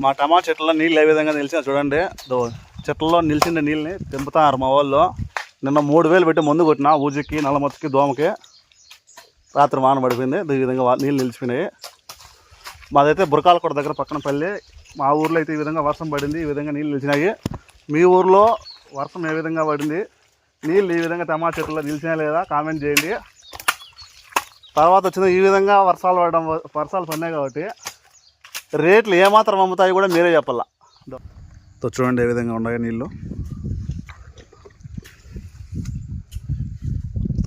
మా టమాటా చెట్లలో నీళ్ళు ఏ విధంగా నిలిచినా చూడండి చెట్లలో నిలిచిన నీళ్ళని తెంపుతారు మా వాళ్ళు. నిన్న మూడు వేలు పెట్టి మందు కొట్టిన ఊజికి నల్లమచ్చకి దోమకి. రాత్రి వాన పడిపోయింది ఈ విధంగా నీళ్ళు నిలిచిపోయినాయి. మాదైతే బురకాలకోట దగ్గర పక్కన పల్లి. మా ఊర్లో అయితే ఈ విధంగా వర్షం పడింది ఈ విధంగా నీళ్ళు నిలిచినాయి. మీ ఊర్లో వర్షం ఏ విధంగా పడింది? నీళ్ళు ఈ విధంగా టమాటా చెట్లలో నిలిచినా లేదా? కామెంట్ చేయండి. తర్వాత వచ్చింది ఈ విధంగా వర్షాలు పడడం వ- వర్షాలు పడినాయి కాబట్టి రేట్లు ఏమాత్రం అమ్ముతాయి కూడా మీరే చెప్పాల? తో చూడండి ఏ విధంగా ఉన్నాయి నీళ్ళు.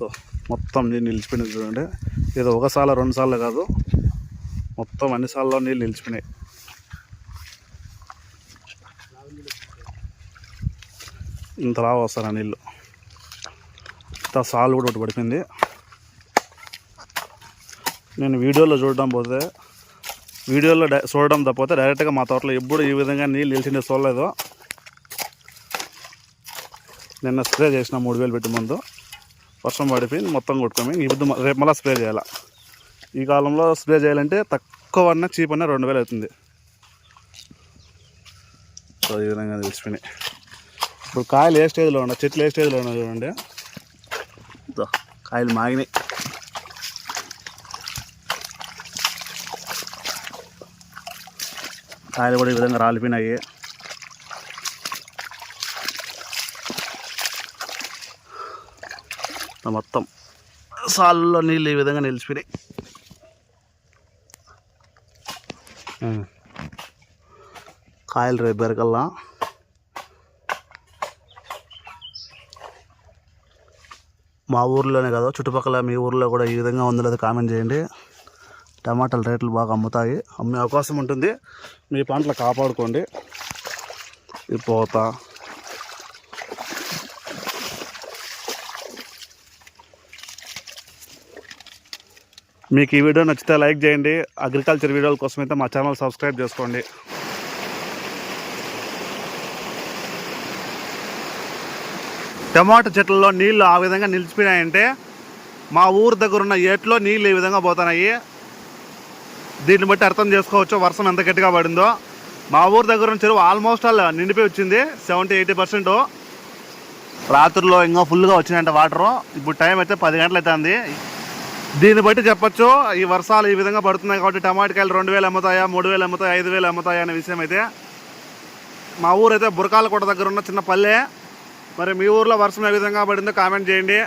తో మొత్తం నీళ్ళు నిలిచిపోయినాయి చూడండి. ఏదో ఒకసారి రెండు సార్లు కాదు. మొత్తం అన్ని సార్లు నీళ్ళు నిలిచిపోయినాయి. ఇంత వస్తారు ఆ నీళ్ళు? ఇంత సాలు కూడా ఒకటి పడిపోయింది. నేను వీడియోలో చూడడం పోతే వీడియోలో డై చూడడం తప్పితే డైరెక్ట్గా మా తోటలో ఎప్పుడు ఈ విధంగా నీళ్ళు నిలిచిండే చూడలేదు. నిన్న స్ప్రే చేసిన మూడు వేలు పెట్టి ముందు. వర్షం పడిపోయింది మొత్తం కొట్టుకొని ఇప్పుడు రేపు మళ్ళీ స్ప్రే చేయాలి. ఈ కాలంలో స్ప్రే చేయాలంటే తక్కువ అన్న చీప్ అన్న రెండు వేలు అవుతుంది. సో ఈ విధంగా తెలిసిపోయినాయి ఇప్పుడు కాయలు ఏ స్టేజ్లో ఉన్నాయి? చెట్లు ఏ స్టేజ్లో ఉన్నాయి చూడండి. కాయలు మాగినాయి. కాయలు కూడా ఈ విధంగా రాలిపోయినాయి. మొత్తం సాల్లో నీళ్ళు ఈ విధంగా నిలిచిపోయినాయి. కాయలు రేపు బెరకల్లా మా ఊర్లోనే కాదు చుట్టుపక్కల మీ ఊర్లో కూడా ఈ విధంగా ఉందో కామెంట్ చేయండి. టమాటాల రేట్లు బాగా అమ్ముతాయి. అమ్మే అవకాశం ఉంటుంది. మీ పంటలు కాపాడుకోండి. ఈ పోత. మీకు ఈ వీడియో నచ్చితే లైక్ చేయండి. అగ్రికల్చర్ వీడియోల కోసం అయితే మా ఛానల్ సబ్స్క్రైబ్ చేసుకోండి. టమాటా చెట్లలో నీళ్ళు ఆ విధంగా నిలిచిపోయినాయంటే మా ఊరు దగ్గర ఉన్న ఏట్లో నీళ్ళు ఈ విధంగా పోతున్నాయి. దీన్ని బట్టి అర్థం చేసుకోవచ్చు వర్షం ఎంత గట్టిగా పడిందో. మా ఊరు దగ్గర ఉన్న చెరువు ఆల్మోస్ట్ ఆల్ నిండిపోయి వచ్చింది సెవెంటీ ఎయిటీ పర్సెంట్ రాత్రిలో ఇంకా ఫుల్గా వచ్చినాయంట వాటర్ ఇప్పుడు టైం అయితే పది గంటలు అవుతుంది. దీన్ని బట్టి చెప్పచ్చు ఈ వర్షాలు ఈ విధంగా పడుతున్నాయి కాబట్టి టమాటకాయలు రెండు వేలు అమ్ముతాయా మూడు వేలు అమ్ముతాయా ఐదు వేలు అమ్ముతాయా అనే విషయం అయితే మా ఊరు అయితే బురకాలకోట దగ్గర ఉన్న చిన్న పల్లె. మరి మీ ఊర్లో వర్షం ఏ విధంగా పడిందో కామెంట్ చేయండి.